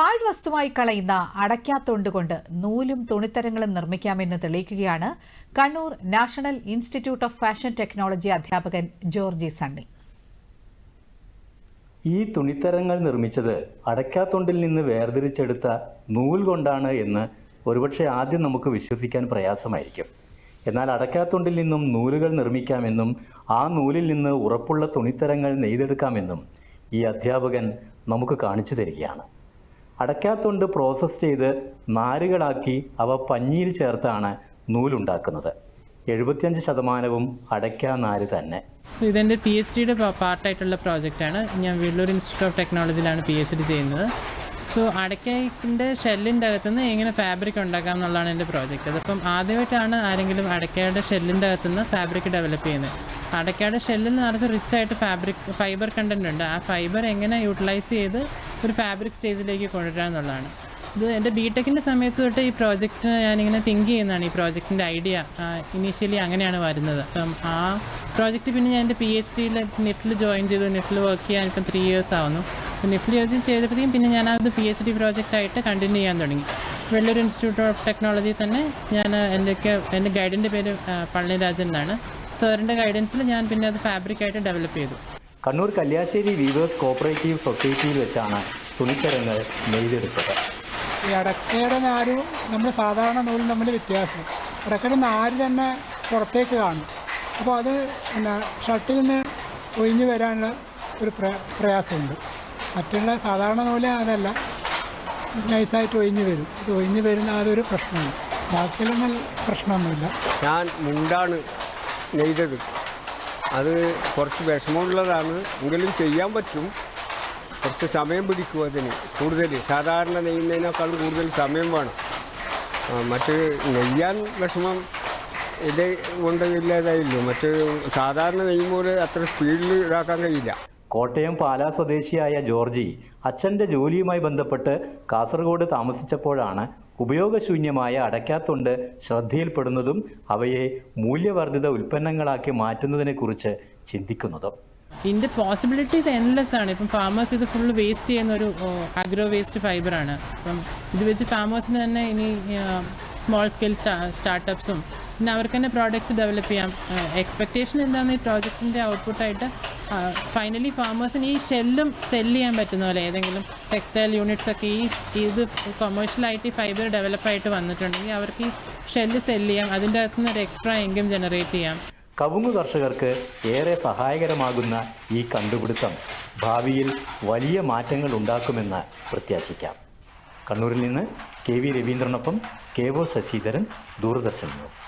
പാഴ്വസ്തുവായി കളയുന്ന അടയ്ക്കാത്തൊണ്ട് കൊണ്ട് നൂലും തുണിത്തരങ്ങളും നിർമ്മിക്കാമെന്ന് തെളിയിക്കുകയാണ് Kannur national institute of fashion technology അധ്യാപകൻ ജോർജി സണ്ണി ഈ തുണിത്തരങ്ങൾ നിർമ്മിച്ചത് അടയ്ക്കാത്തൊണ്ടിൽ നിന്ന് വേർതിരിച്ചെടുത്ത നൂൽ കൊണ്ടാണ് എന്ന് ഒരുപക്ഷെ ആദ്യം നമുക്ക് വിശ്വസിക്കാൻ പ്രയാസമായിരിക്കും. എന്നാൽ അടയ്ക്കാത്തൊണ്ടിൽ നിന്നും നൂലുകൾ നിർമ്മിക്കാമെന്നും ആ നൂലിൽ നിന്ന് ഉറപ്പുള്ള തുണിത്തരങ്ങൾ നെയ്തെടുക്കാമെന്നും ഈ അധ്യാപകൻ നമുക്ക് കാണിച്ചു തരികയാണ്. അടയ്ക്കാത്തൊണ്ട് പ്രോസസ്സ് ചെയ്ത് നാരുകളാക്കി അവ പഞ്ഞിയിൽ ചേർത്താണ് നൂലുണ്ടാക്കുന്നത്. എഴുപത്തിയഞ്ച് ശതമാനവും അടയ്ക്കാ നാര് തന്നെ. സോ ഇതെന്റെ പി എച്ച് ഡിയുടെ പാർട്ടായിട്ടുള്ള പ്രോജക്റ്റാണ്. ഞാൻ വെള്ളൂർ ഇൻസ്റ്റിറ്റ്യൂട്ട് ഓഫ് ടെക്നോളജിയിലാണ് പി എച്ച് ഡി ചെയ്യുന്നത്. സോ അടയ്ക്കന്റെ ഷെല്ലിന്റെ അകത്തുനിന്ന് എങ്ങനെ ഫാബ്രിക് ഉണ്ടാക്കാം എന്നുള്ളതാണ് എന്റെ പ്രോജക്റ്റ് അതിപ്പം ആദ്യമായിട്ടാണ് ആരെങ്കിലും അടയ്ക്കയുടെ ഷെല്ലിന്റെ അകത്തുനിന്ന് ഫാബ്രിക് ഡെവലപ്പ് ചെയ്യുന്നത്. അടയ്ക്കയുടെ ഷെല്ലിൽ നിറച്ച് റിച്ച് ആയിട്ട് ഫാബ്രിക് ഫൈബർ കണ്ടന്റ് ഉണ്ട്. ആ ഫൈബർ എങ്ങനെ യൂട്ടിലൈസ് ചെയ്ത് ഒരു ഫാബ്രിക് സ്റ്റേജിലേക്ക് കൊണ്ടുവരാൻ എന്നുള്ളതാണ് ഇത് എന്റെ ബി ടെക്കിന്റെ സമയത്ത് തൊട്ട് ഈ പ്രോജക്റ്റ് ഞാനിങ്ങനെ തിങ്ക് ചെയ്യുന്നതാണ് ഈ പ്രോജക്റ്റിന്റെ ഐഡിയ ഇനീഷ്യലി അങ്ങനെയാണ് വരുന്നത്. അപ്പം ആ പ്രോജക്റ്റ് പിന്നെ ഞാൻ എന്റെ പി എച്ച് ഡിയിൽ നിഫ്റ്റിൽ ജോയിൻ ചെയ്തു. നിഫ്റ്റിൽ വർക്ക് ചെയ്യാൻ ഇപ്പം ത്രീ ഇയേഴ്സ് ആവുന്നു. നിഫ്റ്റിൽ ജോയിൻ ചെയ്തപ്പോഴത്തേക്കും പിന്നെ ഞാൻ അത് പി എച്ച് ഡി പ്രോജക്റ്റായിട്ട് കണ്ടിന്യൂ ചെയ്യാൻ തുടങ്ങി. വെള്ളൂർ ഇൻസ്റ്റിറ്റ്യൂട്ട് ഓഫ് ടെക്നോളജി തന്നെ ഞാൻ എന്റെയൊക്കെ എന്റെ ഗൈഡിന്റെ പേര് പളനിരാജൻ എന്നാണ്. സാറിന്റെ ഗൈഡൻസിൽ ഞാൻ പിന്നെ അത് ഫാബ്രിക്കായിട്ട് ഡെവലപ്പ് ചെയ്തു. കണ്ണൂർ കല്യാശ്ശേരി വീവേഴ്സ് കോപ്പറേറ്റീവ് സൊസൈറ്റിയിൽ വെച്ചാണ് തുണിത്തരങ്ങൾ നെയ്തെടുത്തത്. ഈ അടക്കയുടെ നാരും നമ്മൾ സാധാരണ നൂലും തമ്മിൽ വ്യത്യാസം. അടക്കയുടെ നാര് തന്നെ പുറത്തേക്ക് കാണും. അപ്പോൾ അത് എന്താ ഷർട്ടിൽ നിന്ന് ഒഴിഞ്ഞു വരാനുള്ള ഒരു പ്ര പ്രയാസമുണ്ട്. മറ്റുള്ള സാധാരണ നൂൽ അതല്ല. നൈസായിട്ട് ഒഴിഞ്ഞു വരും. ഇത് ഒഴിഞ്ഞു വരുന്ന അതൊരു പ്രശ്നമാണ്. ബാക്കിയിലൊന്നും പ്രശ്നമൊന്നുമില്ല. ഞാൻ മുണ്ടാണ് നെയ്തത്. അത് കുറച്ച് വിഷമമുള്ളതാണ്. എങ്കിലും ചെയ്യാൻ പറ്റും. കുറച്ച് സമയം പിടിക്കും അതിന്. കൂടുതൽ സാധാരണ നെയ്യുന്നതിനേക്കാളും കൂടുതൽ സമയം വേണം. മറ്റ് നെയ്യാൻ വിഷമം ഇത് കൊണ്ട് ഇല്ലാതായില്ലോ? മറ്റ് സാധാരണ നെയ്യുമ്പോൾ അത്ര സ്പീഡിൽ ഇതാക്കാൻ കഴിയില്ല. കോട്ടയം പാലാ സ്വദേശിയായ ജോർജി അച്ഛന്റെ ജോലിയുമായി ബന്ധപ്പെട്ട് കാസർഗോഡ് താമസിച്ചപ്പോഴാണ് ഉപയോഗശൂന്യമായ അടയ്ക്കാത്തുണ്ട് ശ്രദ്ധയിൽപ്പെടുന്നതും അവയെ മൂല്യവർദ്ധിത ഉൽപ്പന്നങ്ങളാക്കി മാറ്റുന്നതിനെക്കുറിച്ച് ചിന്തിക്കുന്നതും. ഇതിന്റെ പോസിബിലിറ്റീസ് എൻലെസ് ആണ്. ഇപ്പം ഫാമേഴ്സ് ഇത് ഫുള്ള് വേസ്റ്റ് ചെയ്യുന്ന ഒരു അഗ്രോ വേസ്റ്റ് ഫൈബറാണ് അപ്പം ഇത് വെച്ച് ഫാമേഴ്സിന് തന്നെ ഇനി സ്മോൾ സ്കെയിൽ സ്റ്റാർട്ടപ്സും പിന്നെ അവർക്ക് തന്നെ പ്രോഡക്റ്റ്സ് ഡെവലപ്പ് ചെയ്യാം. എക്സ്പെക്റ്റേഷൻ എന്താണെന്ന് ഈ പ്രോജക്റ്റിന്റെ ഔട്ട്പുട്ടായിട്ട് ഫൈനലി ഫാമേഴ്സിന് ഈ ഷെല്ലും സെല്ല് ചെയ്യാൻ പറ്റുന്ന പോലെ ഏതെങ്കിലും ടെക്സ്റ്റൈൽ യൂണിറ്റ്സ് ഒക്കെ ഈ ഇത് കൊമേഴ്ഷ്യലായിട്ട് ഈ ഫൈബർ ഡെവലപ്പായിട്ട് വന്നിട്ടുണ്ടെങ്കിൽ അവർക്ക് ഈ ഷെല്ല് സെല്ല് ചെയ്യാം. അതിന്റെ അകത്തുനിന്ന് ഒരു എക്സ്ട്രാ ഇൻകം ജനറേറ്റ് ചെയ്യാം. കവുങ്ങ് കർഷകർക്ക് ഏറെ സഹായകരമാകുന്ന ഈ കണ്ടുപിടുത്തം ഭാവിയിൽ വലിയ മാറ്റങ്ങൾ ഉണ്ടാക്കുമെന്ന് പ്രത്യാശിക്കാം. കണ്ണൂരിൽ നിന്ന് K V രവീന്ദ്രനൊപ്പം K O Sasidharan Doordarshan news.